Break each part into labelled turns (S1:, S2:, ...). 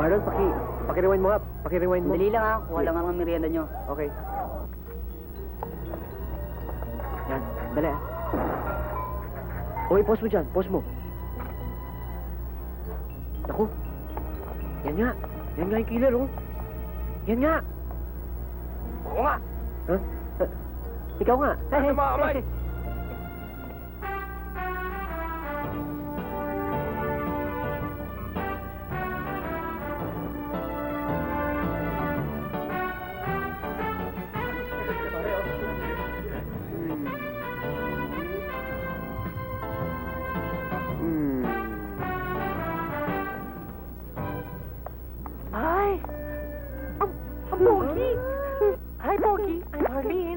S1: Marlon, paki, paki-rewind mo nga. Paki-rewind mo.
S2: Dali lang ha, kuha lang ang merienda nyo.
S1: Okay. Yan, dali ah. Okay, pause mo dyan. Pause mo. Naku. Yan nga. Yan nga yung killer, oh. Yan nga.
S3: Oo nga.
S1: Ha? Ha? Ikaw nga.
S3: Ano mga kamay?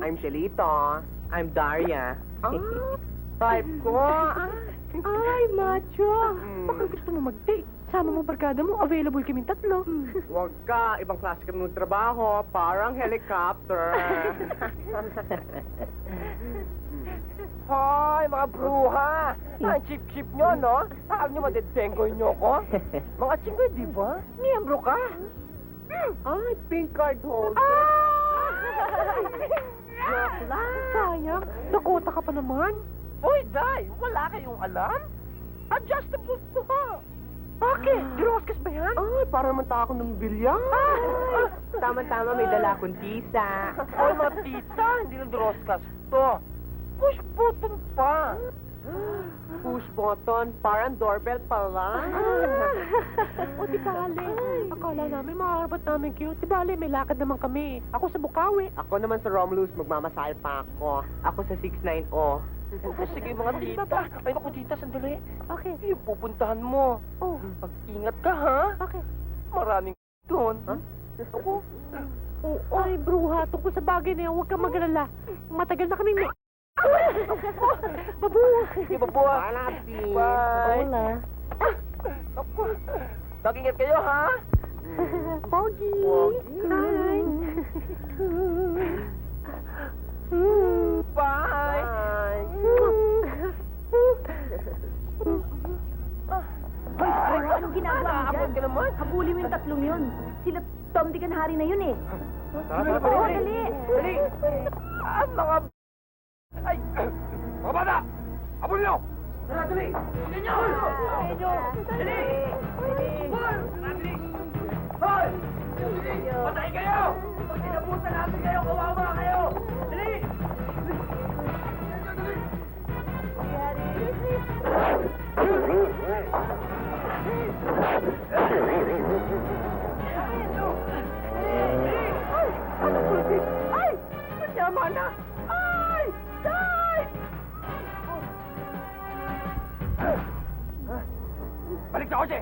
S4: I'm
S1: Shelito. I'm Daria.
S4: Ah.
S1: Type ko.
S4: Ay, macho.
S1: Mm.
S4: Baka gusto mo mag-date. Sama mo barkada mo, available kaming tatlo.
S1: Huwag ka. Ibang klase kami ng trabaho. Parang helicopter.
S3: Hoy, mga bruha! Ang chip-chip nyo, no? Saan nyo madedenggoy nyo ko? Mga chinggoy, di ba? Miyembro ka?
S1: Ay, pink card holder.
S4: Joke lang. Sayang, nakota ka pa naman.
S3: Uy, Day! Wala kayong alam? Adjustable to!
S4: Bakit? Diroskas ba yan?
S1: Ay, para naman tako ng bilyan. Tama-tama, may dala akong tisa.
S3: Hoy, mga tita! Hindi lang droskas to. Push button pa!
S1: Push button, parang doorbell pala.
S4: o di bale. Akala namin makakarapat namin cute. Di bale, may lakad naman kami. Ako sa Bukawi.
S1: Ako naman sa Romulus, magmamasahe pa ako. Ako sa 690.
S3: Oh, sige mga tita. Ay, naku, tita, sandali.
S4: Okay.
S3: Yung pupuntahan mo.
S4: Oh,
S3: Pag-ingat ka, ha?
S4: bakit?
S3: Maraming doon.
S1: Ha?
S3: Ako.
S4: Oh, ay, bruha, tungkol sa bagay na yan, huwag kang mag-alala. Matagal na kaming may... Babu!
S3: Sige, babuha.
S1: Palapsi.
S3: Bye.
S4: Wala.
S3: Ako. Mag-ingat kayo, ha?
S4: Pogi! Hi!
S3: Bye.
S2: Hoy, Sarah, anong ginagawa mo dyan?
S3: ka naman.
S2: Habulin mo yung tatlong yun. Sila Tom, Dick, and Harry na yun eh.
S1: Tara, tara.
S2: dali.
S3: Dali. Ah, mga... Ay! Mga bata! Abol nyo! Tara, dali! Dali nyo! Dali! Hoy! Dali! Hoy! Dali! Patay kayo! Pag sinabutan natin kayo, kawawa kayo! Dali! Ay! Balik sa kotse!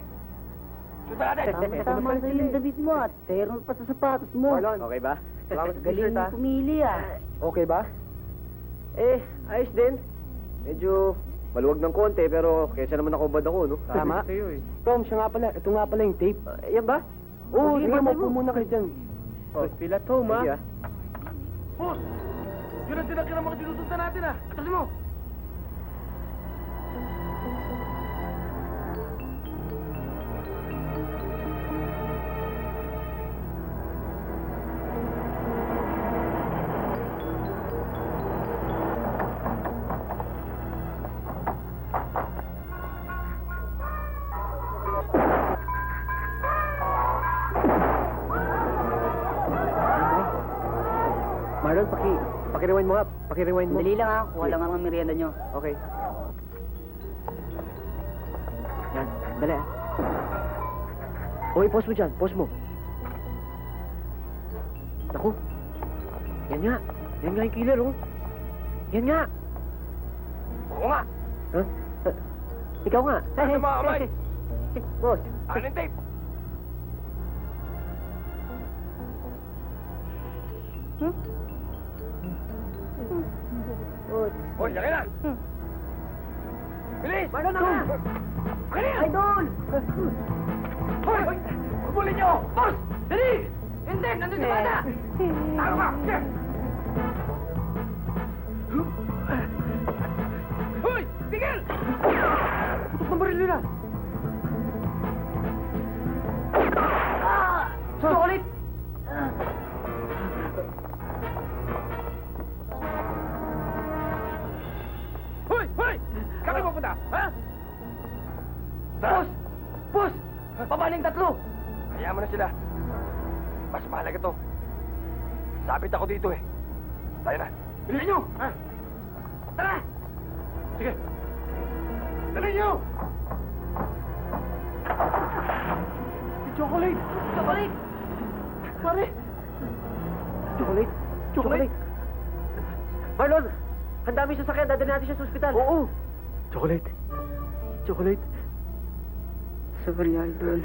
S3: Sundan natin!
S2: Tama sa yung damit mo at terno pa sa sapatos mo.
S1: Marlon, okay ba? Salamat sa
S2: Galing
S1: t-shirt, ha?
S2: mo pumili ah.
S1: Okay ba? Eh, ayos din. Medyo maluwag ng konti, pero kaysa naman nakubad ako, no?
S3: Tama.
S1: Sa'yo, eh.
S3: Tom, siya nga pala. Ito nga pala yung tape.
S1: Ah, yan ba?
S3: Oo,
S1: Sige,
S3: sige,
S1: mo.
S3: muna kayo dyan.
S1: Oh,
S3: Feel at home,
S1: Sige, ah.
S3: Boss! Yun ang ng mga sinusundan natin, ah. Atasin mo!
S1: Marlon, paki, paki-rewind mo nga. Paki-rewind mo.
S2: Dali lang ha, kuha lang ang merienda nyo.
S1: Okay. Yan, dali ah. Okay, pause mo dyan. Pause mo. Naku. Yan nga. Yan nga yung killer, oh. Yan nga.
S3: Oo nga!
S1: Ha? Ha? Ikaw nga.
S3: Ano mga kamay?
S1: Boss.
S3: Ano yung tape? Hoy, laki na! Bilis!
S1: Marlon na nga.
S3: Laki na!
S2: Idol!
S3: Hoy! Pabulin niyo! Boss! Dali! Hindi! Nandun si bata! Ka! Hoy! Tigil!
S1: Putok ng baril nila.
S3: Pupunta? Ha? Boss! Boss! Pabaling tatlo! Hayaan mo na sila. Mas mahalaga to. Sabit ako dito eh. Tayo na. Bilihan nyo! Ha? Tara! Sige. Dali nyo!
S1: Chocolate! Chocolate! Pare! Chocolate! Chocolate! Marlon! Ang dami sasakyan. Dadali natin siya sa ospital. Oo! Chocolate! Chocolate!
S5: Sorry, Idol.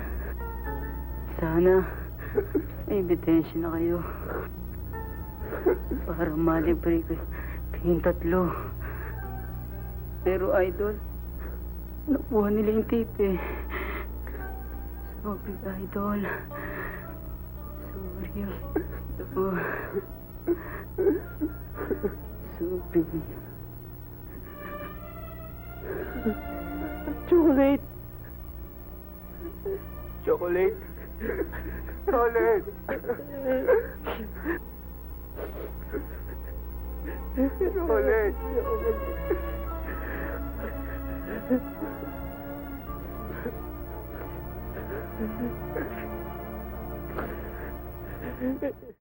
S5: Sana may ebidensya na kayo. Para malibre ko kayong tatlo. Pero, Idol, nakuha nila yung tape. Sorry, Idol. Sorry, Idol. Sorry.
S1: Chocolate! Chocolate! Chocolate! Chocolate!